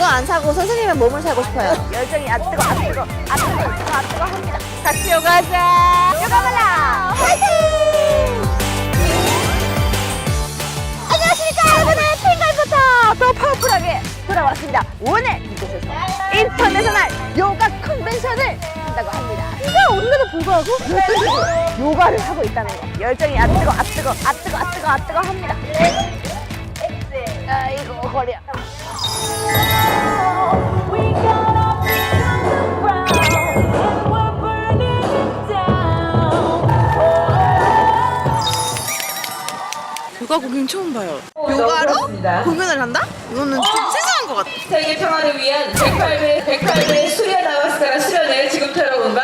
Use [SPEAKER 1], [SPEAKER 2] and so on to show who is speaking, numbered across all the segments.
[SPEAKER 1] 이거 안 사고 선생님의 몸을 사고 싶어요. 열정이 아 뜨거, 아 뜨거, 아 뜨거, 아 뜨거 합니다. 같이 요가하자. 요가 발라 화이팅! 안녕하십니까 여러분의 핑가이부터 더 파워풀하게 돌아왔습니다. 오늘 이곳에서 인터내셔널 요가 컨벤션을 한다고 합니다. 비가 오는데도 불구하고 요가를 하고 있다는 거. 열정이 아 뜨거, 아 뜨거, 아 뜨거, 아 뜨거, 아 뜨거 합니다. 아이고 허리야.
[SPEAKER 2] 요가 공연 처음 봐요.
[SPEAKER 3] 요가로
[SPEAKER 2] 공연을 한다? 이거는 좀 세상한 것 같아.
[SPEAKER 3] 세계 평화를 위한 108배 108배 수련 나와스카라 수련을 지금부터 여러분과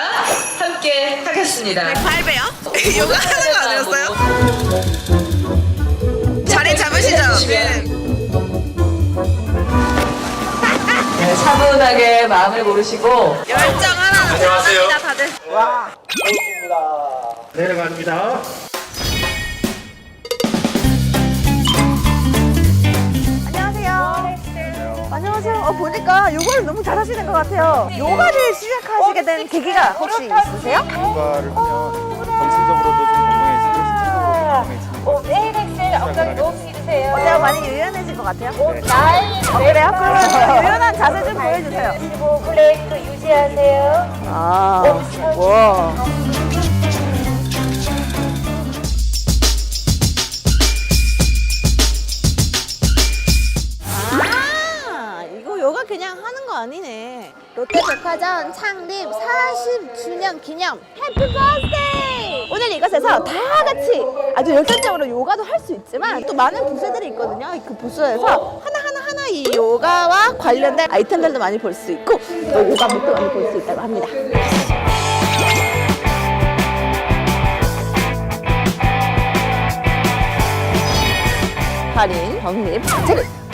[SPEAKER 3] 함께 하겠습니다.
[SPEAKER 2] 8배요? 요가 하는 거 아니었어요? 자리 잡으시죠. 네.
[SPEAKER 3] 네, 차분하게 마음을 고르시고
[SPEAKER 2] 열정 하나는 대단합니다, 다들.
[SPEAKER 4] 내려갑니다.
[SPEAKER 1] 안녕하세요. 어, 보니까 요가를 너무 잘하시는 것 같아요. 요가를 시작하시게 된 계기가 혹시 있으세요?
[SPEAKER 5] 요가를 하면 정신적으로도 좀 건강해지고 신체적으로도 건강해지는 것 같아요.
[SPEAKER 1] 어때요? 많이 유연해진 것 같아요? 아, 그래요? 그러면 좀 유연한 자세 좀 보여주세요.
[SPEAKER 6] 그리고 블레이크 유지하세요.
[SPEAKER 1] 아, 와. 아니네. 롯데백화점 창립 40주년 기념 해피 버스데이! 오늘 이곳에서 다 같이 아주 열정적으로 요가도 할 수 있지만 또 많은 부스들이 있거든요. 그 부스에서 하나하나 하나 이 요가와 관련된 아이템들도 많이 볼 수 있고 또 요가복도 많이 볼 수 있다고 합니다. 할인, 적립, 번에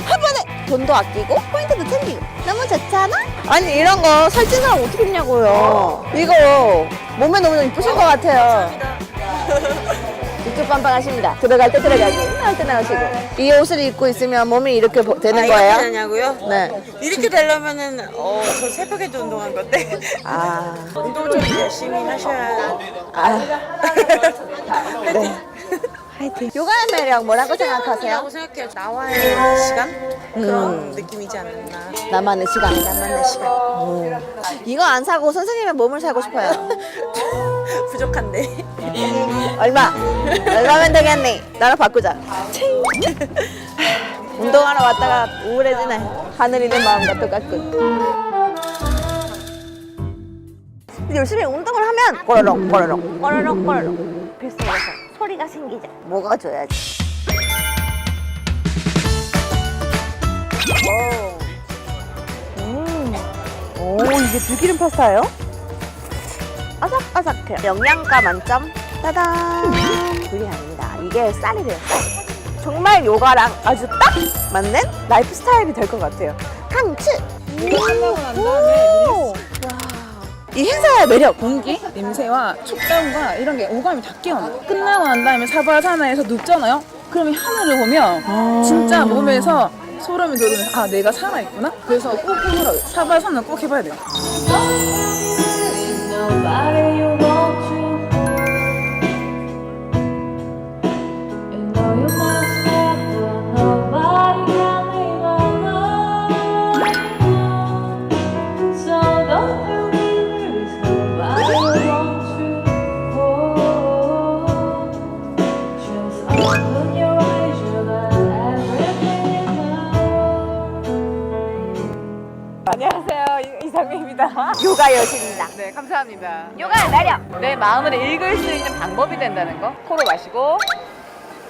[SPEAKER 1] 돈도 아끼고 포인트도 챙기고 너무 좋잖아? 아니 이런 거 살찐 사람 어떻게 입냐고요 이거 몸에 너무 이쁘실 것 같아요 쭉쭉빵빵하십니다 들어갈 때 들어가기 나올 때 나오시고 이 옷을 입고 있으면 몸이 이렇게 보- 되는 거예요?
[SPEAKER 2] 되냐고요?
[SPEAKER 1] 네.
[SPEAKER 2] 이렇게 되려면은 어, 저 새벽에도 운동한 건데.
[SPEAKER 1] 아,
[SPEAKER 2] 운동 좀 열심히 하셔야.
[SPEAKER 1] 아. 네. 화이팅. 요가의 매력 뭐라고 생각하세요?
[SPEAKER 2] 생각해요. 나와의 시간? 그런
[SPEAKER 1] 음.
[SPEAKER 2] 느낌이지 않나.
[SPEAKER 1] 나만의 시간. 나만의 시간. 이거 안 사고 선생님의 몸을 사고 싶어요.
[SPEAKER 2] 부족한데.
[SPEAKER 1] 얼마? 얼마면 되겠니? 나랑 바꾸자. 운동하러 왔다가 우울해지네. 하늘이 내 마음과 똑같군. 열심히 운동을 하면 꼬르륵 꼬르륵 꼬르륵 꼬르륵 뱃속에서 소리가 생기죠. 먹어줘야지. 오. 음. 오, 이게 들기름 파스타예요? 아삭아삭해요. 영양가 만점. 따단. 그게 아닙니다. 이게 쌀이래요. 쌀. 정말 요가랑 아주 딱 맞는 라이프 스타일이 될 것 같아요.
[SPEAKER 2] 난 다음에
[SPEAKER 1] 오.
[SPEAKER 2] 이 행사의 매력 공기, 냄새와 촉감과 이런 게 오감이 다 깨어나. 끝나고 난 다음에 사바사나에서 눕잖아요. 그러면 하늘을 보면 진짜 몸에서 소름이 돋으면서 아 내가 살아있구나. 그래서 꼭 해보라고. 사바사나 꼭 해봐야 돼요.
[SPEAKER 3] 안녕하세요 이- 이상민입니다.
[SPEAKER 1] 요가 여신입니다.
[SPEAKER 3] 네 감사합니다.
[SPEAKER 1] 요가의 매력.
[SPEAKER 3] 내 마음을 읽을 수 있는 방법이 된다는 거. 코로 마시고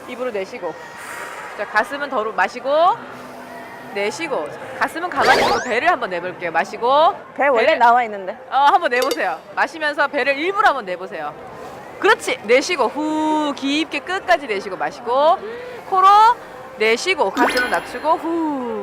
[SPEAKER 3] 입으로 내쉬고. 자 가슴은 더 마시고 내쉬고 가슴은 가만히 있고 배를 한번 내볼게요. 마시고
[SPEAKER 1] 배 원래
[SPEAKER 3] 배를-
[SPEAKER 1] 나와 있는데.
[SPEAKER 3] 어 한번 내보세요. 마시면서 배를 일부러 한번 내보세요. 그렇지 내쉬고 후 깊게 끝까지 내쉬고 마시고 코로 내쉬고 가슴을 낮추고 후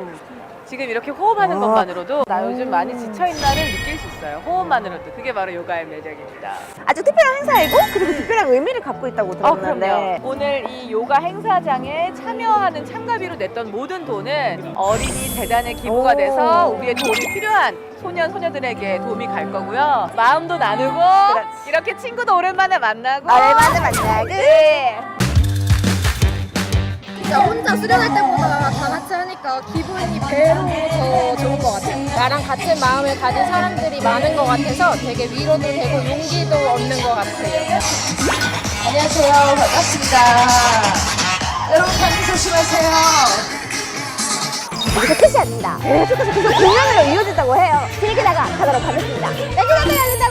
[SPEAKER 3] 지금 이렇게 호흡하는
[SPEAKER 1] 아.
[SPEAKER 3] 것만으로도 나 요즘 많이 지쳐있나를 느낄 수 있어요. 호흡만으로도. 그게 바로 요가의 매력입니다.
[SPEAKER 1] 아주 특별한 행사이고 그리고 특별한 의미를 갖고 있다고
[SPEAKER 3] 어,
[SPEAKER 1] 들었는데.
[SPEAKER 3] 그럼요. 오늘 이 요가 행사장에 참여하는 참가비로 냈던 모든 돈은 어린이 재단에 기부가
[SPEAKER 1] 오.
[SPEAKER 3] 돼서 우리의 도움이 필요한 소년, 소녀들에게 도움이 갈 거고요. 마음도 나누고
[SPEAKER 1] 그렇지.
[SPEAKER 3] 이렇게 친구도 오랜만에 만나고
[SPEAKER 1] 얼마나 만나고.
[SPEAKER 4] 진짜 혼자 수련할 때보다 다 같이 하니까 기분이 배로 더 좋은 것 같아요. 나랑 같은 마음을 가진 사람들이 많은 것 같아서 되게 위로도 되고 용기도 얻는 것 같아요. 안녕하세요. 반갑습니다. 여러분 감기 조심하세요.
[SPEAKER 1] 여기서 끝이 아닙니다. 계속해서 계속 공연으로 이어진다고 해요. 길게 나가 가도록 하겠습니다. 내년에 요가 마다